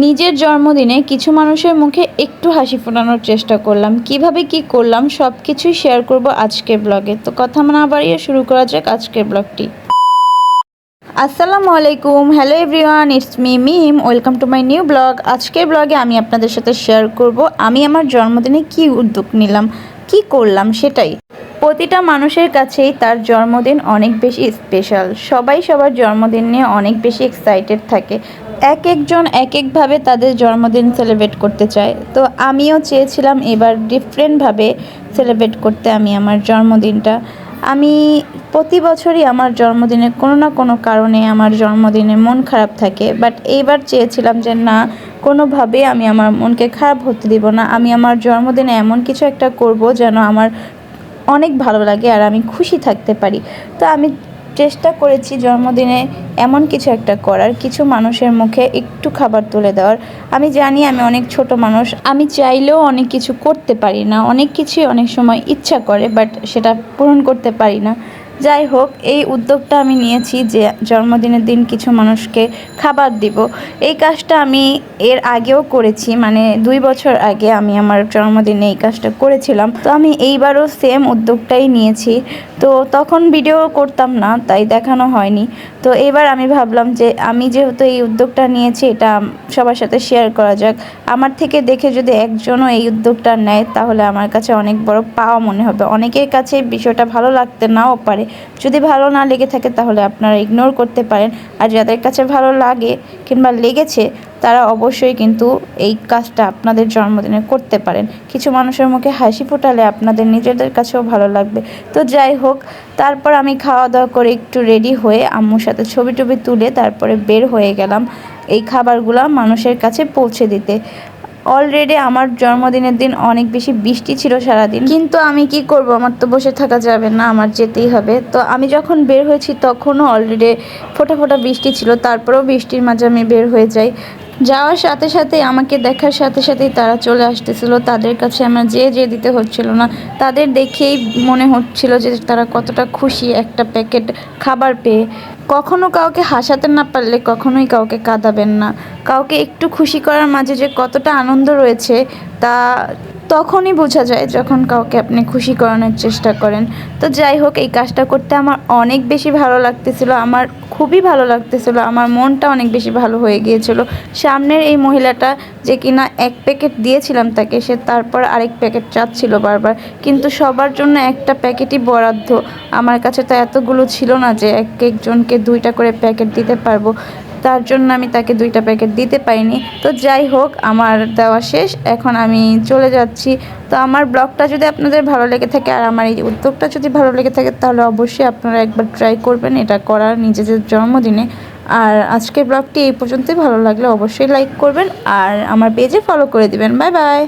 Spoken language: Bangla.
নিজের জন্মদিনে কিছু মানুষের মুখে একটু হাসি ফোটানোর চেষ্টা করলাম। কীভাবে কি করলাম সব কিছুই শেয়ার করব আজকের ব্লগে তো কথা না বাড়িয়ে শুরু করা যাক আজকের ব্লগটি আসসালামু আলাইকুম hello everyone it's me Mim welcome to my new blog আজকের ব্লগে আমি আপনাদের সাথে শেয়ার করব, আমি আমার জন্মদিনে কি উদ্যোগ নিলাম, কি করলাম সেটাই। প্রতিটা মানুষের কাছেই তার জন্মদিন অনেক বেশি স্পেশাল সবাই সবার জন্মদিন নিয়ে অনেক বেশি এক্সাইটেড থাকে। এক একজন এক একভাবে তাদের জন্মদিন সেলিব্রেট করতে চায়। তো আমিও চেয়েছিলাম এবার ডিফারেন্টভাবে সেলিব্রেট করতে আমি আমার জন্মদিনটা। আমি প্রতি বছরই আমার জন্মদিনে কোনো না কোনো কারণে আমার জন্মদিনে মন খারাপ থাকে। বাট এইবার চেয়েছিলাম যে না, কোনোভাবে আমি আমার মনকে খারাপ হতে দিব না। আমি আমার জন্মদিনে এমন কিছু একটা করব যেন আমার অনেক ভালো লাগে আর আমি খুশি থাকতে পারি। তো আমি চেষ্টা করেছি জন্মদিনে এমন কিছু একটা করার, কিছু মানুষের মুখে একটু খাবার তুলে দেওয়ার। আমি জানি আমি অনেক ছোট মানুষ, আমি চাইলেও অনেক কিছু করতে পারি না, অনেক কিছুই অনেক সময় ইচ্ছা করে বাট সেটা পূরণ করতে পারি না। যাই হোক, এই উদ্যোগটা আমি নিয়েছি যে জন্মদিনের দিন কিছু মানুষকে খাবার দিব। এই কাজটা আমি এর আগেও করেছি মানে দুই বছর আগে আমি আমার জন্মদিনে এই কাজটা করেছিলাম। তো আমি এইবারও সেম উদ্যোগটাই নিয়েছি। তো তখন ভিডিও করতাম না, তাই দেখানো হয়নি। তো এবার আমি ভাবলাম যে, আমি যেহেতু এই উদ্যোগটা নিয়েছি, এটা সবার সাথে শেয়ার করা যাক। আমার থেকে দেখে যদি একজনও এই উদ্যোগটা নেয়, তাহলে আমার কাছে অনেক বড় পাওয়া মনে হবে। অনেকের কাছে বিষয়টা ভালো লাগতে নাও পারে। যদি ভালো না লেগে থাকে, তাহলে আপনারা ইগনোর করতে পারেন। আর যাদের কাছে ভালো লাগে কিংবা লেগেছে তারা অবশ্যই কিন্তু এই কাজটা আপনাদের জন্মদিনে করতে পারেন। কিছু মানুষের মুখে হাসি ফোটালে আপনাদের নিজেদের কাছেও ভালো লাগবে। তো যাই হোক, তারপর আমি খাওয়া দাওয়া করে একটু রেডি হয়ে আম্মুর সাথে ছবি টবি তুলে তারপরে বের হয়ে গেলাম এই খাবারগুলো মানুষের কাছে পৌঁছে দিতে। অলরেডি আমার জন্মদিনের দিন অনেক বেশি বৃষ্টি ছিল সারাদিন। কিন্তু আমি কি করব? আমার তো বসে থাকা যাবে না, আমার যেতেই হবে। তো আমি যখন বের হয়েছি তখনও অলরেডি ফোটা ফোটা বৃষ্টি ছিল, তারপরেও বৃষ্টির মাঝে আমি বের হয়ে যাই। যাওয়ার সাথে সাথে, আমাকে দেখার সাথে সাথেই তারা চলে আসতেছিল। তাদের কাছে আমার যে যে দিতে হচ্ছিল না, তাদের দেখেই মনে হচ্ছিল যে তারা কতটা খুশি একটা প্যাকেট খাবার পেয়ে। কখনো কাউকে হাসাতে না পারলে কখনোই কাউকে কাঁদাবেন না। কাউকে একটু খুশি করার মাঝে যে কতটা আনন্দ রয়েছে, তা তখনই বোঝা যায় যখন কাউকে আপনি খুশি করানোর চেষ্টা করেন। তো যাই হোক, এই কাজটা করতে আমার অনেক বেশি ভালো লাগতেছিল, আমার খুবই ভালো লাগতেছিল, আমার মনটা অনেক বেশি ভালো হয়ে গিয়েছিল। সামনের এই মহিলাটা যে কিনা এক প্যাকেট দিয়েছিলাম তাকে, সে তারপর আরেক প্যাকেট চাচ্ছিল বারবার। কিন্তু সবার জন্য একটা প্যাকেটই বরাদ্দ। আমার কাছে তো এতগুলো ছিল না যে এক একজনকে দুইটা করে প্যাকেট দিতে পারব। তার জন্য আমি তাকে দুইটা প্যাকেট দিতে পাইনি তো যাই হোক, আমার দেওয়া শেষ। এখন আমি চলে যাচ্ছি। তো আমার ব্লগটা যদি আপনাদের ভালো লেগে থাকে আর আমার এই উদ্যোগটা যদি ভালো লেগে থাকে, তাহলে অবশ্যই আপনারা একবার ট্রাই করবেন। এটা করার নিজেদের জন্মদিনে। আর আজকের ব্লগটি এই পর্যন্তই। ভালো লাগলে অবশ্যই লাইক করবেন আর আমার পেজে ফলো করে দিবেন। Bye bye.